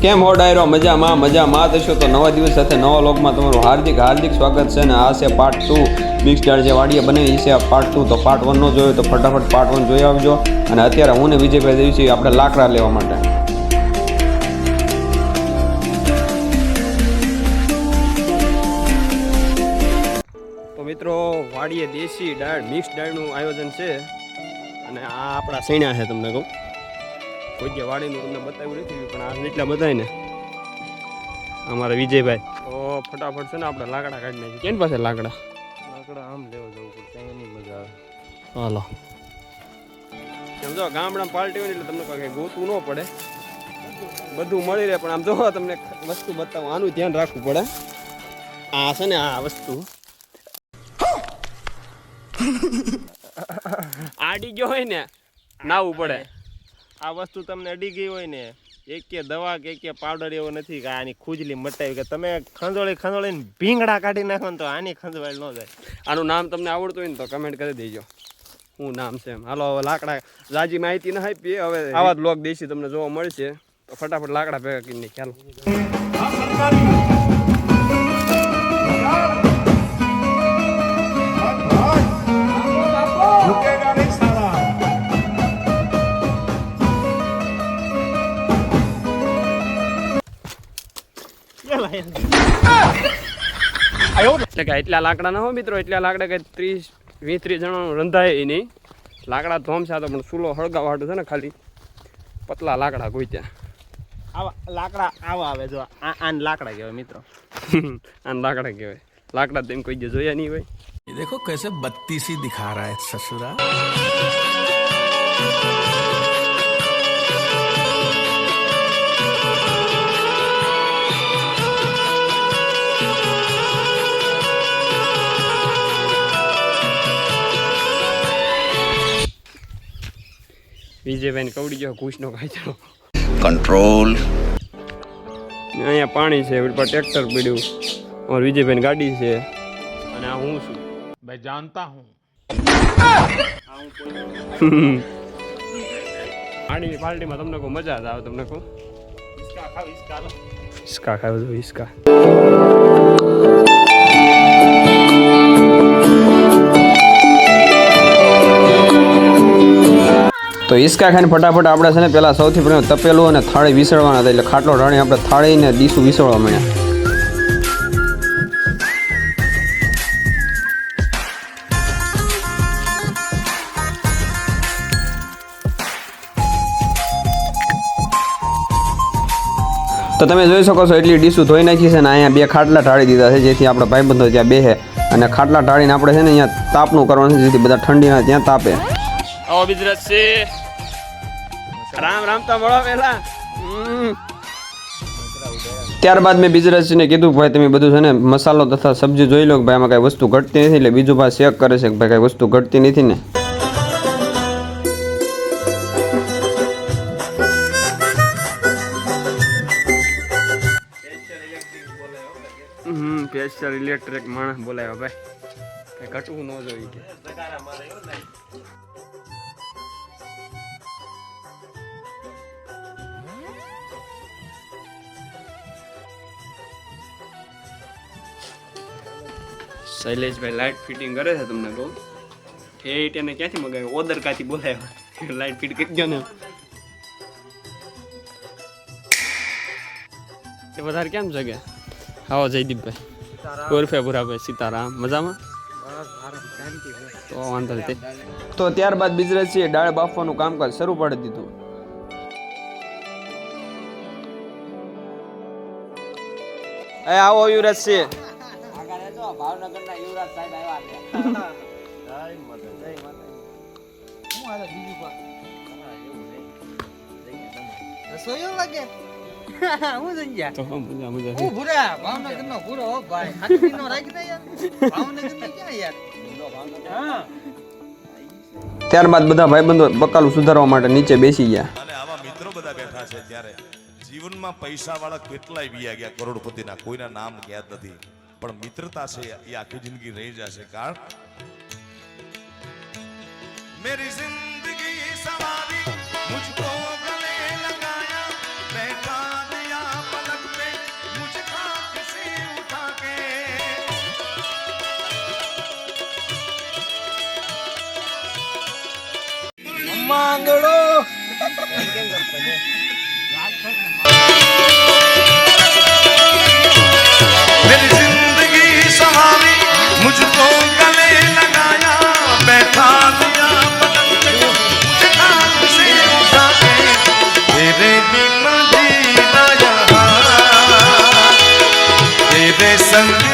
કેમ હો ડાયરો? મજામાં મજામાં. થશો તો નવા દિવસ સાથે નવા લોગમાં તમારું હાર્દિક હાર્દિક સ્વાગત છે અને આ છે પાર્ટ ટુ મિક્સ દાળ જે વાડીએ બનાવી છે આ પાર્ટ ટુ તો પાર્ટ વનનો જોયો, તો ફટાફટ પાર્ટ વન જોઈ આવજો. અને અત્યારે હું ને વિજયભાઈ જઈએ છીએ આપણે લાકડા લેવા માટે. તો મિત્રો, વાડીએ દેશી દાળ મિક્સ દાળનું આયોજન છે. અને આ આપણા સૈણા છે, તમને કહું. કોઈ જે વાડીનું તમને બતાવ્યું નથી પણ આ એટલા બધાય ને અમારા વિજયભાઈ. તો ફટાફટ છે ને આપણે લાકડા કાઢી નાખીએ. કેની પાસે લાકડા? લાકડા આમ લેવા જવું પડશે એની મજા આવે. હાલો. સમજો ગામડામાં પાર્ટી હોય એટલે તમને કંઈ ગોતું ન પડે. બધું મળી રહે પણ આમ જો તમને વસ્તુ બતાવું આનું ધ્યાન રાખવું પડે. આ છે ને આ વસ્તુ. આડી ગયો હોય ને નાવું પડે. આ વસ્તુ તમને અડી ગઈ હોય ને એક કે દવા કે એક કે પાવડર એવો નથી કે આની ખુજલી મટાવી કે તમે ખંજોળી ખંજોળીને ભીંગડા કાઢી નાખો ને તો આની ખંજવાળ ન જાય. આનું નામ તમને આવડતું હોય ને તો કમેન્ટ કરી દેજો. શું નામ છે એમ? હાલો હવે લાકડા રાજી માહિતી ના આપીએ હવે આવા જ લોક દેશી તમને જોવા મળશે. તો ફટાફટ લાકડા ભેગા કરીને ખ્યાલ એટલે કે એટલા લાકડા ના હો મિત્રો એટલા લાકડા કઈ ત્રીસ વીસ ત્રીસ જણાનું રંધાય નહીં. લાકડા ધોમ તો પણ સુલો હળગાવ હાટું છે ને ખાલી. પતલા લાકડા કોઈ ત્યાં. આવા લાકડા આવા આવે જો આન લાકડા કેવાય મિત્રો. આન લાકડા કેવાય લાકડા તેમ કોઈ જે જોયા નહીં હોય. દેખો કેસે બત્તીસી દિખા રહા હે સસુરા વિજયભાઈને કવડી ગયો ઘૂસનો કાચરો. કંટ્રોલ અહીંયા પાણી છે પર ટ્રેક્ટર પડ્યું. ઓર વિજયભાઈની ગાડી છે. અને આ હું છું. મેં જાણતા હું. પાણીની પાર્ટીમાં તમને કહું મજા આવે તમને કહું? ઈસકા ખાવ ઈસકા ઈસકા ખાવ ઈસકા. તો ઈસકા ખાઈને ફટાફટ આપણે છે ને પહેલાં સૌથી પહેલાં તપેલું અને થાળી વિસળવાના હતા એટલે ખાટલો ઢાળી આપણે થાળીને દીસું વિસળવા માંડ્યા. તો તમે જોઈ શકો છો એટલી ડીશું ધોઈ નાખી છે ને અહીંયા બે ખાટલા ઢાળી દીધા છે, જેથી આપણે ભાઈબંધો ત્યાં બેસે અને ખાટલા ઢાળીને આપણે છે ને અહીંયા તાપનું કરવાનું છે, જેથી બધા ઠંડીના ત્યાં તાપે. આવો છે. રામ રામ તો મળો પેલા ત્યારબાદ મેં બિઝનેસને કીધું કે ભાઈ તમે બધું છે ને મસાલો તથા સબ્જી જોઈ લો કે ભાઈ આમાં કાંઈ વસ્તુ ઘટતી નથી. એટલે બીજું ભાઈ ચેક કરે છે કે ભાઈ કાંઈ વસ્તુ ઘટતી નથી ને. હમ સ્પેશિયલ ઇલેક્ટ્રિક માણસ બોલાવ્યો ભાઈ. કાંઈ ઘટવું ન જોઈએ શૈલેષભાઈ લાઇટ ફિટિંગ કરે છે તમને કહું. ઠેઠ એને ક્યાંથી મગાવ્યો? ઓદર કાથી બોલાવ્યો? લાઇટ ફિટ કરી દો ને. એ વધારે કેમ જગે? આવો જયદીપભાઈ. ઉર્ફે ભુરાભાઈ સીતારામ. મજામાં? તો વાંધો નથી તો. ત્યારબાદ બિઝનેસી દાળ બાફવાનું કામકાજ શરૂ પાડી દીધું. એ આવો યુવરાજ છે રસોઈયો લાગે હું જંજા તો મજા મજા હું ભૂરા ભાવનગર નો ભૂરો ભાઈ હાથી નો ત્યારબાદ બધા ભાઈબંધો બકાલું સુધારવા માટે નીચે બેસી ગયા. અને આવા મિત્રો બધા બેઠા છે ત્યારે જીવનમાં પૈસા વાળા કેટલાય વિયા ગયા કરોડપતિના, કોઈના નામ યાદ નથી. પણ મિત્રતા છે એ આખી જિંદગી રહી જશે. કારણ મેરી જિંદગી સવારી મુજકો ગલે લગાયા, બેઠા માંગડો. मुझको गले लगाया बैठा दिया पलंग पे मुझे खाक से उठा के तेरे बिना जीना यहाँ तेरे संग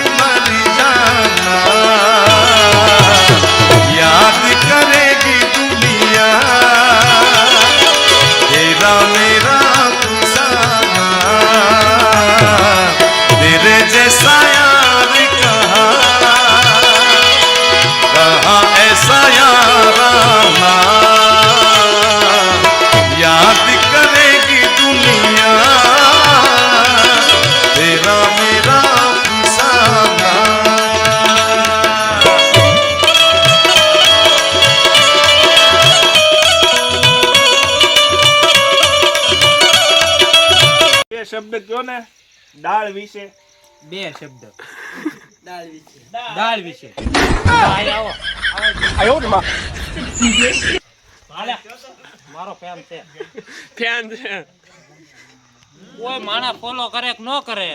દાળ વિશે. બે શબ્દ. દાળ વિશે. મારો ફેન છે. ફેન છે. કોઈ માણા ફોલો કરે કે ન કરે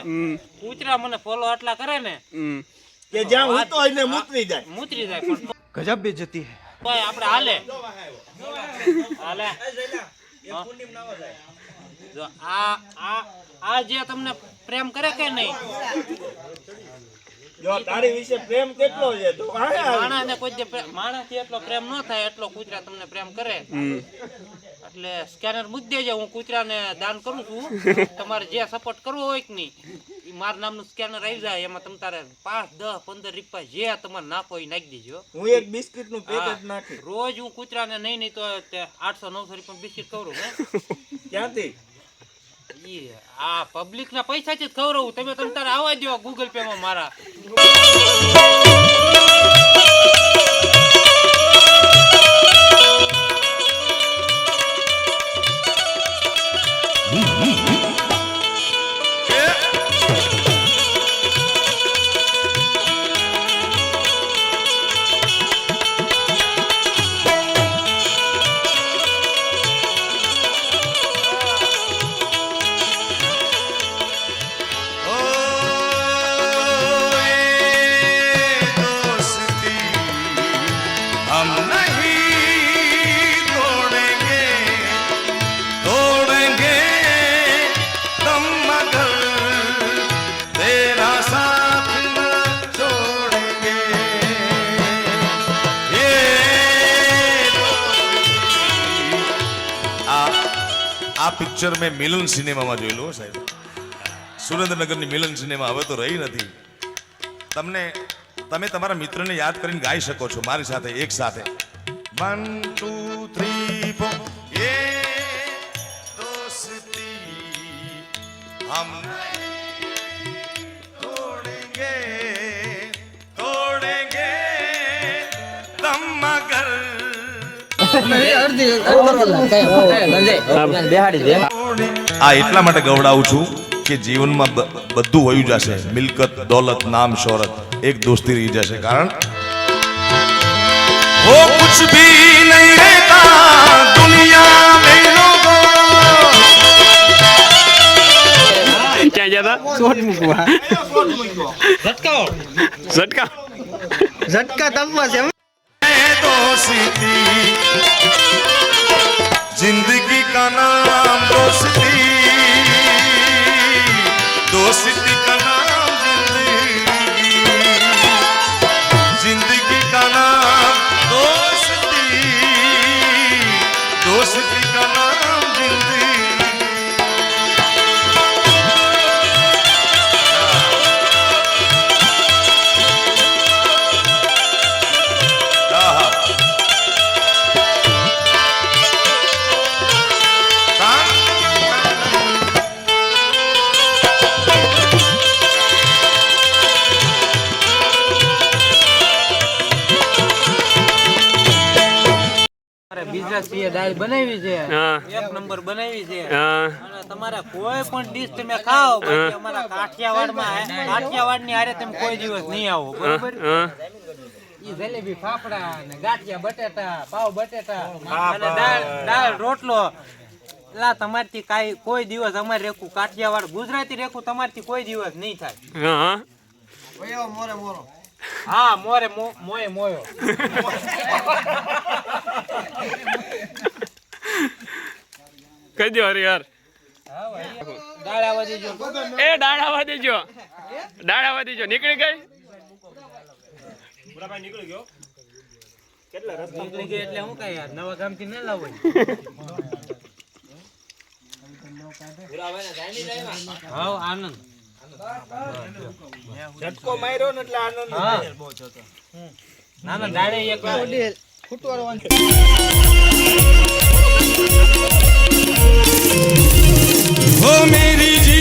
કૂતરા મને ફોલો આટલા કરે ને કે જ્યાં હું તો એને મૂતરી જાય. મૂતરી જાય પણ ગજબ બેજતી તોય આપણે હાલે. હાલે. હા. જો આ આ આ જે તમને પ્રેમ કરે કે નહીં? જો તારી વિશે પ્રેમ કેટલો છે તો આવી. કોઈ જે પ્રેમ- એટલો પ્રેમ ન થાય એટલો કૂતરા તમને પ્રેમ કરે. એટલે સ્કેનર મુદ્દે દેજે હું કૂતરાને દાન કરું છું. તમારે જે સપોર્ટ કરવો હોય કે નહીં ઈ મારા નામનું સ્કેનર આવી જાય એમાં તમે તારે પાંચ દસ પંદર રૂપિયા જે તમારે નાખો એ નાખી દેજો. હું એક બિસ્કિટનું પેકેટ નાખી. રોજ હું કૂતરાને નહીં નહીં તો આઠસો નવસો રૂપિયા બિસ્કિટ કરું હે? ક્યાંથી? આ પબ્લિક ના પૈસાથી જ ખવડાવું. તમે તમે તારે આવવા દો ગૂગલ પે માં મારા. પિક્ચર મેં મિલન સિનેમામાં જોયેલું હો સાહેબ. સુરેન્દ્રનગરની મિલન સિનેમા હવે તો રહી નથી. તમને તમે તમારા મિત્રને યાદ કરીને ગાઈ શકો છો મારી સાથે એક સાથે. One two three four. એ દોસ્તી હમ તોડેંગે તોડેંગે તમ મગર આ એટલા માટે ગવડાવું છું કે જીવનમાં બધું વયું જશે. મિલકત દોલત નામ શોહરત એક દોસ્તી રહી જશે. કારણ ઓ ઝટકા. ઝટકા તમવા जिंदगी का नाम दोस्ती दोस्ती બિઝનેસ બનાવી છે. એક નંબર બનાવી છે. હા. અને તમારે કોઈ પણ ડીશ તમે ખાઓ અમારા કાઠિયાવાડમાં કાઠિયાવાડની હારે તમે કોઈ દિવસ નહીં આવો બરોબર? ઈ જલેબી ફાફડા ને ગાંઠિયા બટેટા પાવ બટેટા અને દાળ દાળ રોટલો. એલા તમારથી કાઈ કોઈ દિવસ અમારે રેખું કાઠિયાવાડ ગુજરાતી રેખું તમારથી કોઈ દિવસ નહીં થાય. હા હા. મોરે મોય મોયો. દો હરિહર એ ડાળાવા દેજો. ડાળાવા દેજો. નીકળી ગઈ? નીકળી ગયો. નીકળી ગઈ એટલે હું કઈ યાર નવા ગામથી ન લાવો હા આનંદ ઝટકો માર્યો ને એટલે આનંદ ના ના દાડે એક ओ मेरी जी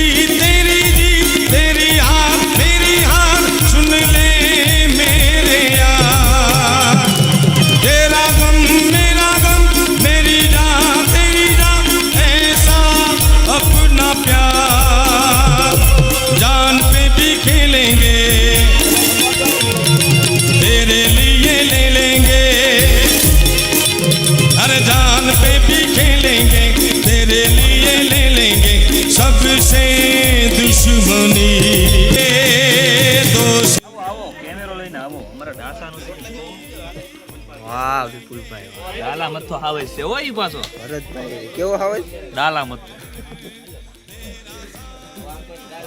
વાહ વિપુલભાઈ ડાલા મથો આવે છે હો ઈ પાછો ભરતભાઈ કેવો આવે ડાલા મથો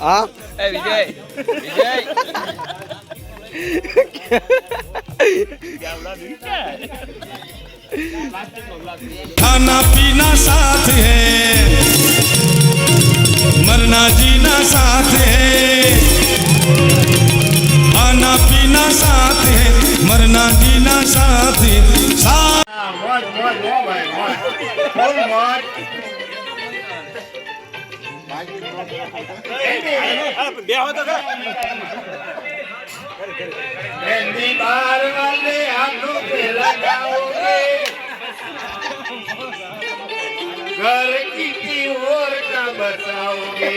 હા એ વિજય વિજય खाना पीना साथ है मरना जीना साथ है खाना पीना साथ है मरना जीना साथ है साथ મોજ મોજ હો ભાઈ મોજ ફૂલ મોજ બેહો તો મહેંદી બાર વાલે આંખों पे लगाओगे घर की की ओर का बचाओगे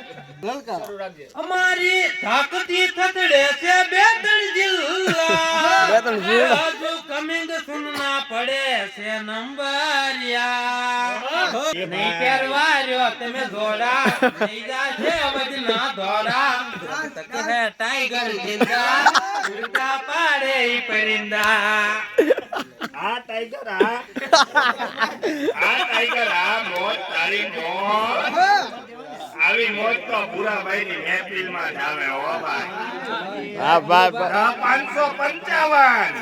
અમારી તાકતી થતડે છે બે ત્રણ જિલ્લા જિલ્લા. બાજુ કમિંગ સુનના પડે છે નંબરિયા. નહીં રહ્યો તમે જોડા નહીં જાશે ના ધોડા તકે હે ટાઈગર જિંદા. ઉડતા પાડે ઈ પરિંદા. આ ટાઈગર આ. આ ટાઈગર આ મોત તારી મોજ આવી મોજ તો ભૂરાભાઈ ની મહેફિલમાં જ આવે હો ભાઈ. હા ભાઈ પાંચસો પંચાવન.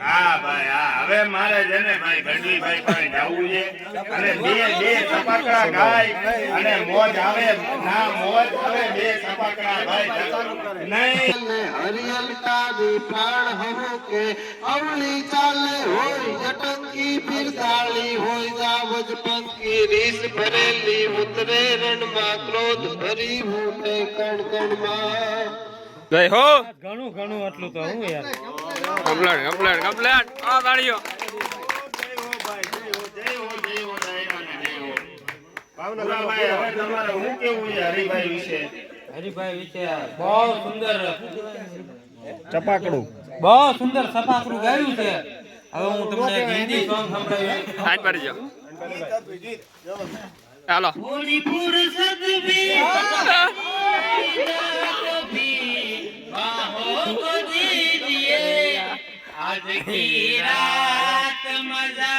હા ભાઈ હા. હવે મારે છે ને ભાઈ ગઢવીભાઈ પાસે જવું છે. અને બે બે સપાકડા ગાય અને મોજ આવે. ના મોજ આવે બે સપાકડા ભાઈ નહીં હરિયલ કાદી પ્રાણ કે અવળી ચાલે પંકી રીસ ભરેલી ઉતરે રણમાં ક્રોધ ભરી ઉઠે કણ કણમાં જય હો. ઘણું ઘણું આટલું તો હું યાર. કમ્પ્લેટ કમ્પ્લેટ કમ્પ્લેટ આ તાળીઓ ભાવનગરભાઈ, તમારે શું કેવું છે હરિભાઈ વિશે હરિભાઈ વિશે બહુ સુંદર ચપાકડું. બહુ સુંદર સપાકરું ગાયું છે. હવે હું તમને હિન્દી સોંગ સંભળાવી હાથ પાડી જાઓ ચાલો थोड़ी फुर्सत भी बाहों को दीजिए आज की रात मजा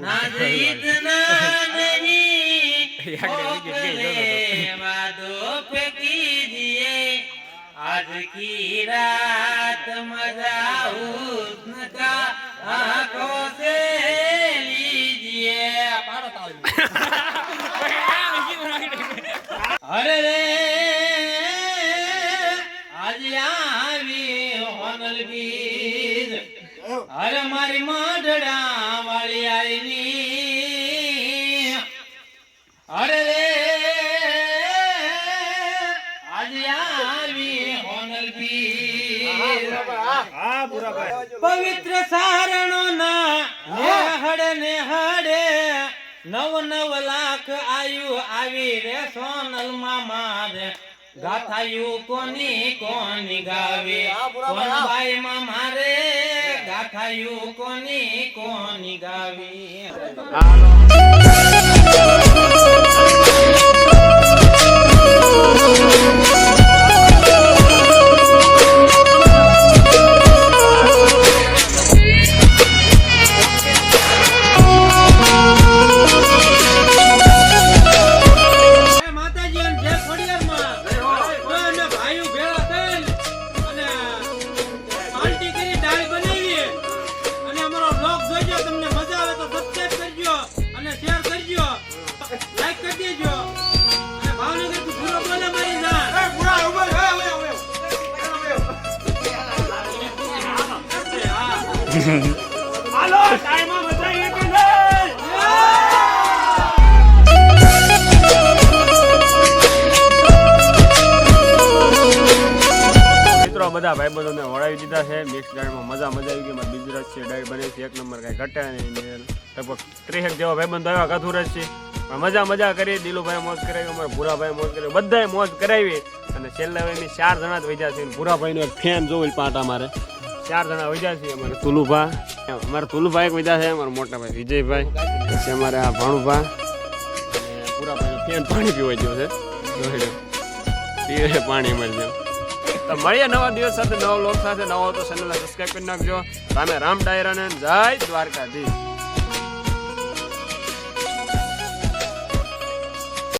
नाज खरीदना नहीं मोकले वादों पे कीजिए आज की रात मजा हुस्न का आंखों से અરે રે આજે આવી હોનલ બીજ અરે મારી માઢડા વાળી આઈની. અરે રે આજે આવી હોનલ બીજ પવિત્ર સારણો ના નેહડ નેહડે નવ નવ લાખ આયુ આવી રે સોનલ મામા રે. ગાથાયું કોની કોની ગાવે? ભાઈ મામા રે? ગાથાયું કોની કોની ગાવી? મિત્રો, બધા ભાઈબંધોને વળાવી દીધા છે. મિક્સ ડાળમાં મજા મજા આવી ગઈ. મારે બીજી રસ છે, ડાળ બને છે. એક નંબર કાંઈ ઘટ્યા નહીં. લગભગ ત્રેસેક જેવા ભાઈબંધો આવ્યા કથુર છે. પણ મજા મજા કરી. દિલુભાઈ મોજ કરાવી, અમારા ભૂરાભાઈ મોજ કરાવી બધાએ મોજ કરાવી. અને છેલ્લે એની ચાર જણા જ વૈજા છે. ભૂરાભાઈનો એક ફેન જોવું પાટા મારે. ચાર જણા વૈજા છે અમારે તુલુભા. અમારા તુલુભાઈ એક વૈજા છે, અમારા મોટા ભાઈ વિજયભાઈ. પછી અમારે આ ભાણુભા. પૂરા ફેન પાણી પીવા ગયો છે. પીવે છે પાણી મળી તો મળીએ નવા દિવસ સાથે, નવા લોક સાથે. નવો તો ચેનલને સબસ્ક્રાઈબ કરી નાખજો. સામે રામ ડાયરાને જય દ્વારકાધીશ.